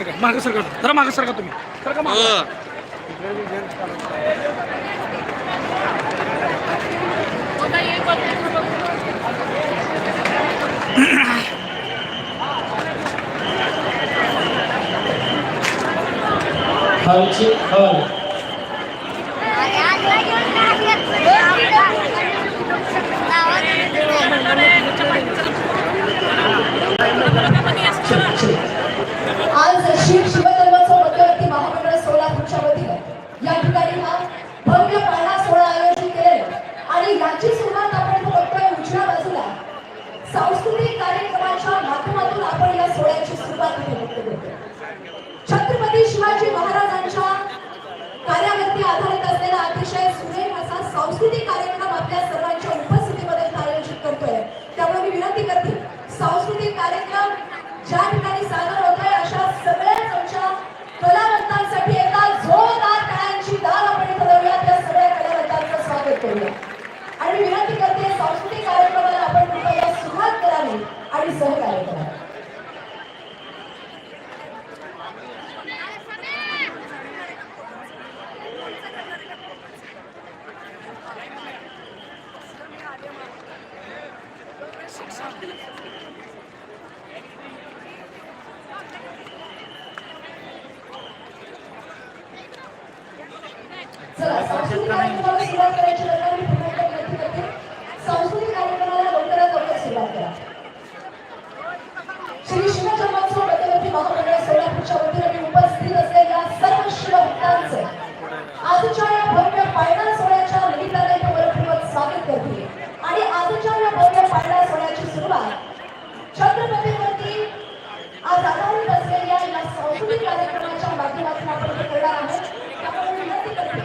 सरका मागं सरका जरा मागं सरका तुम्ही. सरका मागं. खालची खाल. आज शिव शिवधर्माचं मध्यवर्ती महामंडळ सोलापूरच्या वतीनं या ठिकाणी हा भव्य पाळणा सोहळा आयोजित केलेला आणि याची सुरुवात आपण बघतोय उजव्या बाजूला सांस्कृतिक कार्यक्रमाच्या माध्यमातून आपण या सोहळ्याची सुरुवात इथे बघतो छत्रपती शिवाजी महाराजांच्या कार्यावरती आधारित असलेला अतिशय सुरेख असा सांस्कृतिक कार्यक्रम आपल्या सर्वांच्या उपस्थितीमध्ये आयोजित करतोय. त्यामुळे मी विनंती करते सांस्कृतिक कार्यक्रम ज्या ठिकाणी सादर होत आहे अशा सगळ्याच आमच्या कलावंतांसाठी एकदा जोरदार टाळ्यांची दाद आपण इथं देऊया त्या सगळ्या कलावंतांचं स्वागत करूया आणि मी विनंती करते सांस्कृतिक कार्यक्रमाला आपण कृपया सुरुवात करावी आणि सहकार्य करावे चला सांस्कृतिक कार्यक्रमाला सुरुवात करायची लवकर मी पुन्हा एकदा विनंती करते सांस्कृतिक कार्यक्रमाला लवकरात लवकर सुरुवात करा श्री शिवजन्मोत्सव मध्यवर्ती महामंडळ सोलापूरच्या वतीने मी उपस्थित असलेल्या सर्व शिवभक्तांचे आजच्या या भव्य पायणा सोहळ्याच्या निमित्ताने इथे मनपूर्वक स्वागत करते आणि आजच्या या भव्य पायणा सोहळ्याची सुरुवात छत्रपतीवरती आज आधारित असलेल्या या सांस्कृतिक कार्यक्रमाच्या माध्यमातून आपण इथे करणार आहोत त्यामुळे मी विनंती करते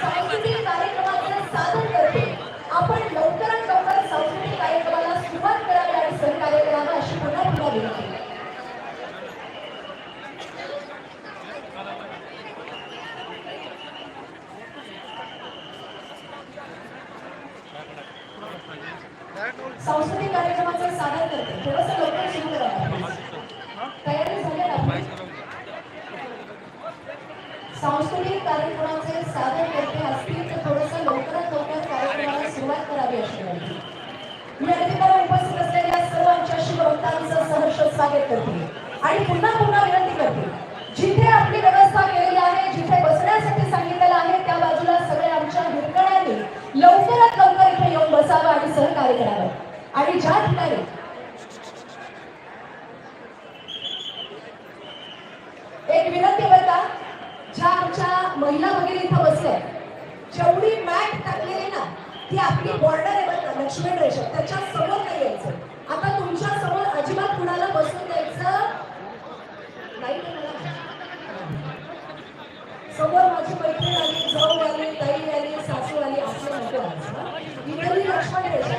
सांस्कृतिक कार्यक्रमाचे सादर करते आपण लवकरात लवकर सांस्कृतिक कार्यक्रमाला सुरुवात करावी आणि सहकार्य करावं अशी पुन्हा पुन्हा विनंती सांस्कृतिक कार्यक्रमाचे सादर करते. थोडंसं लवकर सुरू करा तयारी झाली ना सांस्कृतिक कार्यक्रमाचे सादर करते असतील तर थोडंसं लवकरात लवकर कार्यक्रमाला सुरुवात करावी अशी विनंती. मी या ठिकाणी उपस्थित असलेल्या सर्व आमच्या शिवभक्तांचं सहर्ष स्वागत करते. आणि पुन्हा पुन्हा विनंती करते जिथे आपली व्यवस्था केलेली आहे जिथे बसण्यासाठी सांगितलेलं आहे त्या बाजूला सगळे आमच्या हिरकण्याने लवकरात लवकर इथे येऊन बसावं आणि सहकार्य आणि ज्या ठिकाणी एक विनंती बरं का? ज्या आमच्या महिला वगैरे इथं बसल्या जेवढी मॅट टाकलेली ना ती आपली बॉर्डर आहे बरं का लक्ष्मी रेषा त्याच्यासमोर नाही यायचं. आता तुमच्यासमोर अजिबात कुणाला बसून द्यायचं नाही समोर माझी मैत्रीण आली जाऊ आली ताई आली सासू आली असं नको व्हायचं. लक्ष्मण रेषा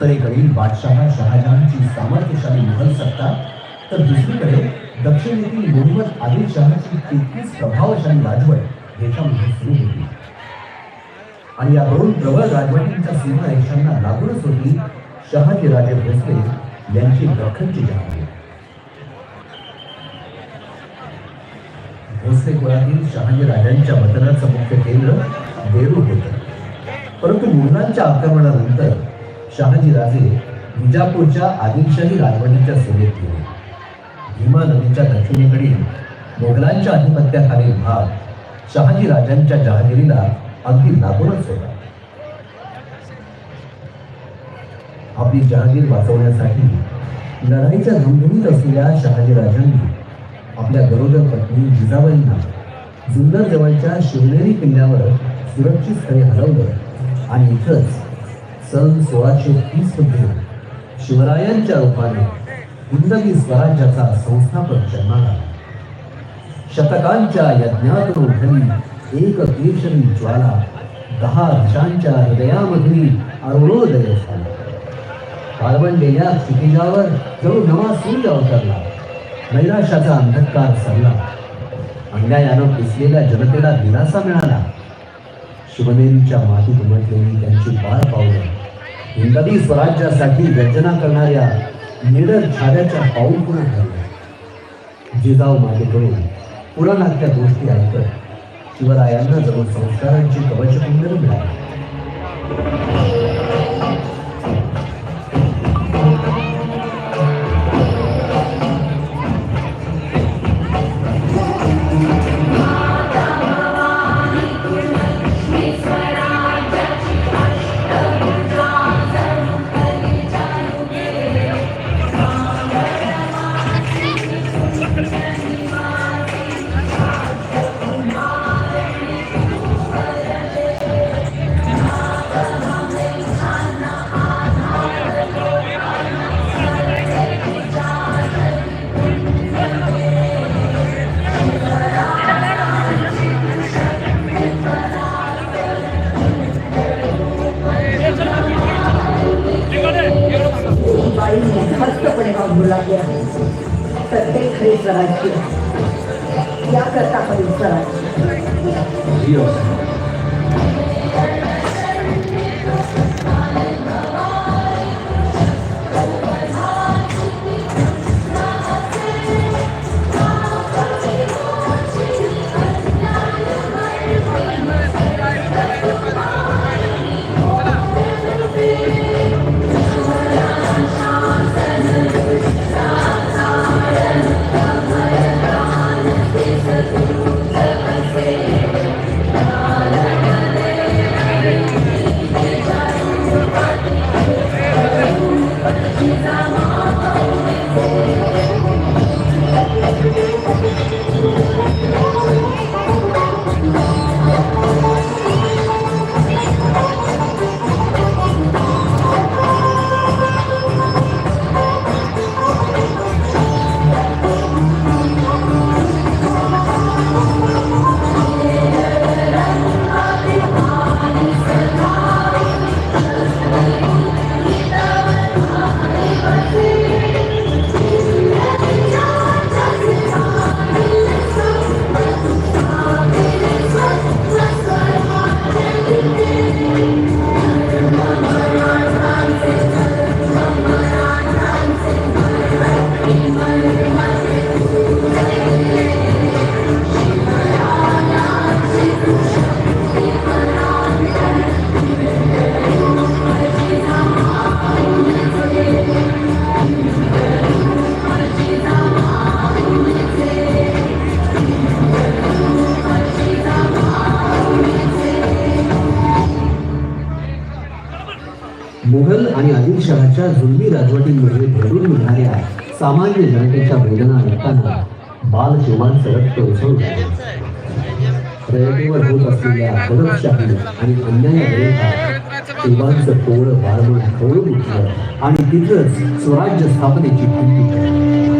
उत्तरेकडील बादशहा शहाजहानची सामर्थ्यशाली मुघल सत्ता तर दुसरीकडे दक्षिणेतील मोहम्मद आदिलशहाची तितकीच प्रभावशाली राजवट देशामध्ये सुरू होती. आणि या दोन प्रबळ राजवटींच्या सीमारेषांना लागूनच होती शहाजीराजे भोसले यांची दखलची जहा भोसले कुळातील शहाजी राजांच्या वतनाचं मुख्य केंद्र देरूळ होतं. परंतु मुघलांच्या आक्रमणानंतर शहाजीराजे विजापूरच्या आदिलशाही राजवटीच्या सेवेत गेले. भीमा नदीच्या दक्षिणेकडील मोगलांच्या आधिपत्याखालील भाग शहाजीराजांच्या जहागिरीला अगदी लागूनच होता. आपली जहागीर वाचवण्यासाठी लढाईच्या धमधमीत असलेल्या शहाजीराजांनी आपल्या गरोदर पत्नी जिजाबाईंना जुन्नर जवळच्या शिवनेरी किल्ल्यावर सुरक्षित स्थळी हलवलं आणि इथंच सन सोळाशे तीसमध्ये शिवरायांच्या रूपाने हिंदवी स्वराज्याचा संस्थापक जन्माला शतकांच्या यज्ञात उठली एक केशरी ज्वाला दहा दिशांच्या हृदयामधली अरुणोदय झाला. काळवंडलेल्या क्षितिजावर जणू नवा सूर्य अवतरला. नैराशाचा अंधकार सरला अन्यायानं पिसलेल्या जनतेला दिलासा मिळाला. शिवनेरीच्या मातीत उमटलेली त्यांची पार पावलं हिंदवी स्वराज्यासाठी रचना करणाऱ्या निडर छाद्याच्या पाऊल पुन्हा ठरल्या. जिजाऊ मातेकडून पुराणातल्या गोष्टी ऐकत शिवरायांना जवळ संस्कारांची कवच मिळाली. याकरता खरी मुघल आणि आदिलशहाच्या जुलमी राजवटींमध्ये भरून निघणाऱ्या सामान्य जनतेच्या वेदना ऐकताना बाल शिवांचं रक्त उसळू लागलं. रयतेवर होत असलेल्या बदलशाही आणि अन्यायाविरोधात शिवांचं कोवळं वारवण खवळून उठलं आणि तिथंच स्वराज्य स्थापनेची भिंती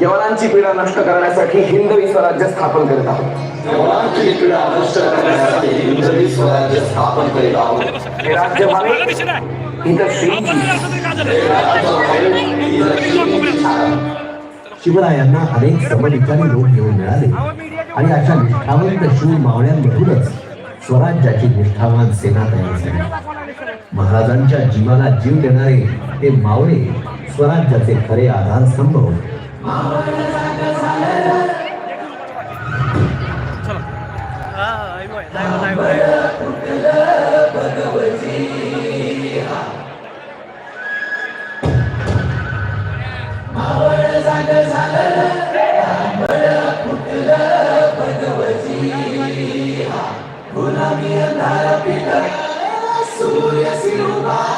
यवनांची पीडा नष्ट करण्यासाठी हिंदवी स्वराज्य स्थापन करीत आहोत. देवळांची पीडा नष्ट करण्यासाठी हिंदवी स्वराज्य स्थापन करीत आहोत. हे राज्य व्हावे इथं श्रींची शिवरायांना अनेक समविचारी लोक घेऊन मिळाले. आणि अशा निष्ठावंत शूर मावळ्यांमधूनच स्वराज्याची निष्ठावान सेना तयार झाली. महाराजांच्या जीवाला जीव देणारे ते मावळे स्वराज्याचे खरे आधारस्तंभ होते. Glória se não vai.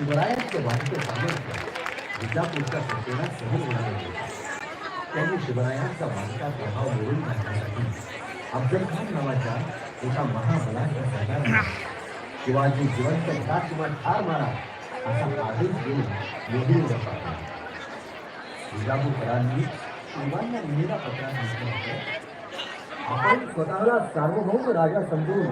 शिवरायांचं वाढतं सामर्थ्य विजापूरच्या सत्तेला सहज होणार त्यांनी शिवरायांचा वाढता प्रभाव मिळवून काढण्यासाठी अफजल खान नावाच्या एका महाबलाच्या सरकारने शिवाजी जिवंत घ्या किंवा ठार मारा असा आदेश देऊन मोदींवर पाठवला विजापूरकरांनी शिवांना लिहिलेल्या पत्रात म्हटलं होतं आपण स्वतःला सार्वभौम राजा समजून